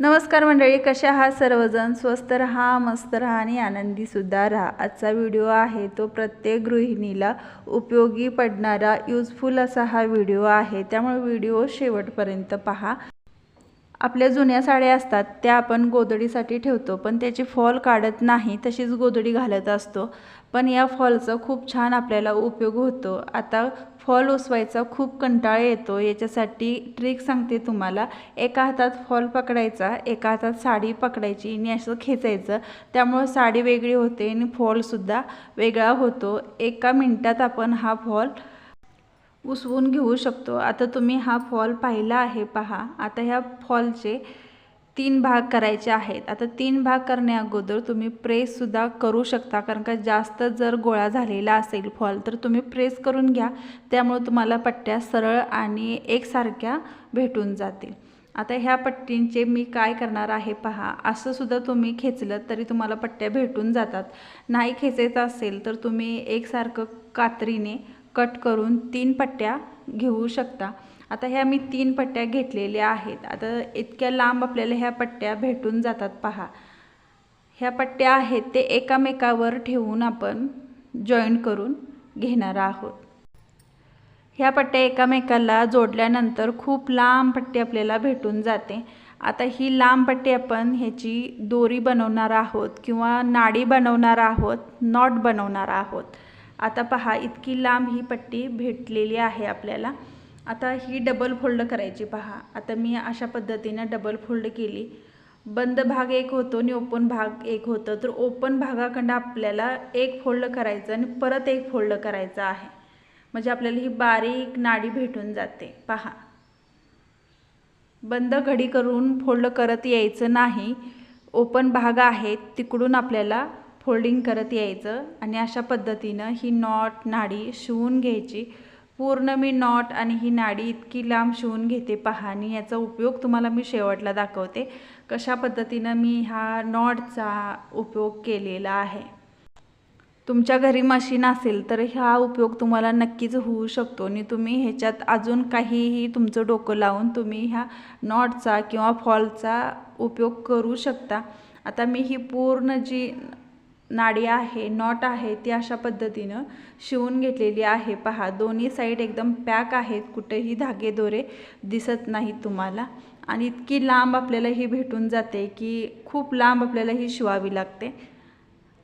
नमस्कार मंडळी कशा आहात सर्वजण? स्वस्त राहा मस्त राहा आणि आनंदीसुद्धा राहा. आजचा व्हिडिओ आहे तो प्रत्येक गृहिणीला उपयोगी पडणारा यूजफुल असा हा व्हिडिओ आहे. त्यामुळे व्हिडिओ शेवटपर्यंत पहा. आपल्या जुन्या साड्या असतात त्या आपण गोधडीसाठी ठेवतो. पण त्याची फॉल काढत नाही तशीच गोधडी घालत असतो. पण या फॉलचा खूप छान आपल्याला उपयोग होतो. आता फॉल उसवायचा खूप कंटाळा येतो. याच्यासाठी ट्रिक सांगते तुम्हाला. एका हातात फॉल पकडायचा एका हातात साडी पकडायची आणि असं खेचायचं. त्यामुळं साडी वेगळी होते आणि फॉलसुद्धा वेगळा होतो. एका मिनटात आपण हा फॉल उसवून घेऊ शकतो. आता तुम्ही हा फॉल पाहिला आहे पहा. आता ह्या फॉलचे तीन भाग करायचे आहेत. आता तीन भाग करण्या अगोदर तुम्ही प्रेससुद्धा करू शकता. कारण का जास्त जर गोळा झालेला असेल फॉल तर तुम्ही प्रेस करून घ्या. त्यामुळे तुम्हाला पट्ट्या सरळ आणि एकसारख्या भेटून जातील. आता ह्या पट्टींचे मी काय करणार आहे पहा. असं सुद्धा तुम्ही खेचलं तरी तुम्हाला पट्ट्या भेटून जातात. नाही खेचायचं असेल तर तुम्ही एकसारखं कात्रीने कट करून तीन पट्ट्या घेऊ शकता. आता ह्या मी तीन पट्ट्या घेतलेल्या आहेत. आता इतक्या लांब आपल्याला ह्या पट्ट्या भेटून जातात पहा. ह्या पट्ट्या आहेत ते एकामेकावर ठेवून आपण जॉईंट करून घेणार आहोत. ह्या पट्ट्या एकामेकाला जोडल्यानंतर खूप लांब पट्टी आपल्याला भेटून जाते. आता ही लांब पट्टी आपण ह्याची दोरी बनवणार आहोत किंवा नाडी बनवणार आहोत नॉट बनवणार आहोत. आता पहा इतकी लांब ही पट्टी भेटलेली आहे आपल्याला. आता ही डबल फोल्ड करायची पहा. आता मी अशा पद्धतीनं डबल फोल्ड केली. बंद भाग एक होतो आणि ओपन भाग एक होतं. तर ओपन भागाकडं आपल्याला एक फोल्ड करायचं आणि परत एक फोल्ड करायचं आहे. म्हणजे आपल्याला ही बारीक नाडी भेटून जाते. पहा. बंद घडी करून फोल्ड करत यायचं नाही. ओपन भाग आहेत तिकडून आपल्याला फोल्डिंग करत यायचं आणि अशा पद्धतीनं ही नॉट नाडी शिवून घ्यायची. पूर्ण मी नॉट आणि ही नाडी इतकी लांब शिवून घेते पहा आणि याचा उपयोग तुम्हाला मी शेवटला दाखवते. कशा पद्धतीनं मी ह्या नॉटचा उपयोग केलेला आहे. तुमच्या घरी मशीन असेल तर हा उपयोग तुम्हाला नक्कीच होऊ शकतो आणि तुम्ही ह्याच्यात अजून काहीही तुमचं डोकं लावून तुम्ही ह्या नॉटचा किंवा फॉलचा उपयोग करू शकता. आता मी ही पूर्ण जी नाडी आहे नॉट आहे ती अशा पद्धतीनं शिवून घेतलेली आहे. पहा दोन्ही साईड एकदम पॅक आहेत कुठेही धागे दोरे दिसत नाहीत तुम्हाला. आणि इतकी लांब आपल्याला ही भेटून जाते की खूप लांब आपल्याला ही शिवावी लागते.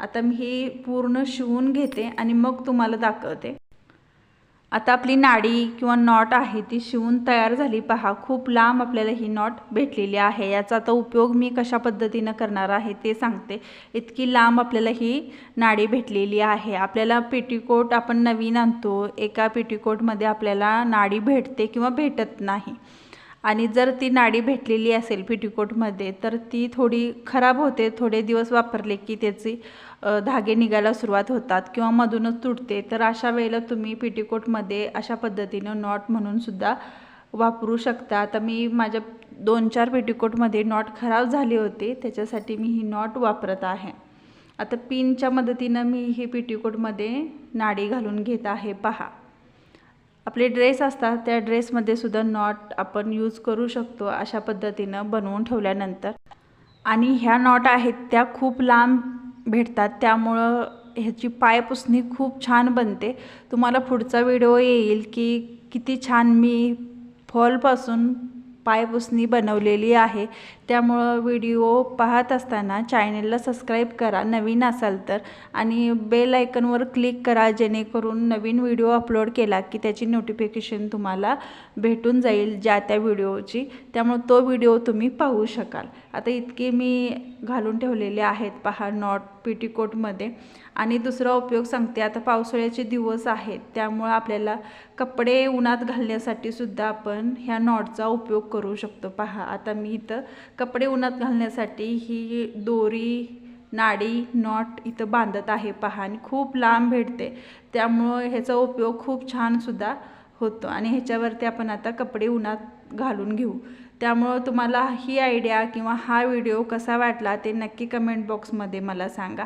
आता मी ही पूर्ण शिवून घेते आणि मग तुम्हाला दाखवते. आता आपली नाडी किंवा नॉट आहे ती शिवून तयार झाली. पहा खूप लांब आपल्याला ही नॉट भेटलेली आहे. याचा आता उपयोग मी कशा पद्धतीनं करणार आहे ते सांगते. इतकी लांब आपल्याला ही नाडी भेटलेली आहे. आपल्याला पेटीकोट आपण नवीन आणतो. एका पेटीकोटमध्ये आपल्याला नाडी भेटते किंवा भेटत नाही. आणि जर ती नाडी भेटलेली असेल पिटीकोटमध्ये तर ती थोडी खराब होते थोडे दिवस वापरले की त्याची धागे निघायला सुरुवात होतात किंवा मधूनच तुटते. तर अशा वेळेला तुम्ही पिटीकोटमध्ये अशा पद्धतीनं नॉट म्हणून सुद्धा वापरू शकता. आता मी माझ्या दोन चार पेटीकोटमध्ये नॉट खराब झाले होते त्याच्यासाठी मी ही नॉट वापरत आहे. आता पिनच्या मदतीनं मी ही पेटीकोटमध्ये नाडी घालून घेत आहे. पहा. आपले ड्रेस असतात त्या ड्रेसमध्ये सुद्धा नॉट आपण यूज करू शकतो अशा पद्धतीनं बनवून ठेवल्यानंतर. आणि ह्या नॉट आहेत त्या खूप लांब भेटतात त्यामुळं ह्याची पायपुसणी खूप छान बनते. तुम्हाला पुढचा व्हिडिओ येईल की किती छान मी फॉलपासून पायपुसणी बनवलेली आहे. त्यामुळं व्हिडिओ पाहत असताना चॅनेलला सबस्क्राईब करा नवीन असाल तर. आणि बेल आयकनवर क्लिक करा जेणेकरून नवीन व्हिडिओ अपलोड केला की त्याची नोटिफिकेशन तुम्हाला भेटून जाईल ज्या त्या व्हिडिओची. त्यामुळे तो व्हिडिओ तुम्ही पाहू शकाल. आता इतके मी घालून ठेवलेले आहेत. पहा नॉट पेटीकोटमध्ये आणि दुसरा उपयोग सांगते आता पावसाळ्याचे दिवस आहेत त्यामुळं आपल्याला कपडे उन्हात घालण्यासाठी सुद्धा आपण ह्या नॉटचा उपयोग करू शकतो. पहा आता मी इथं कपडे उन्हात घालण्यासाठी ही दोरी नाडी नॉट इथं बांधत आहे. पहा आणि खूप लांब भेटते. त्यामुळं ह्याचा उपयोग खूप छानसुद्धा होतो. आणि ह्याच्यावरती आपण आता कपडे उन्हात घालून घेऊ. त्यामुळं तुम्हाला ही आयडिया किंवा हा व्हिडिओ कसा वाटला ते नक्की कमेंट बॉक्समध्ये मला सांगा.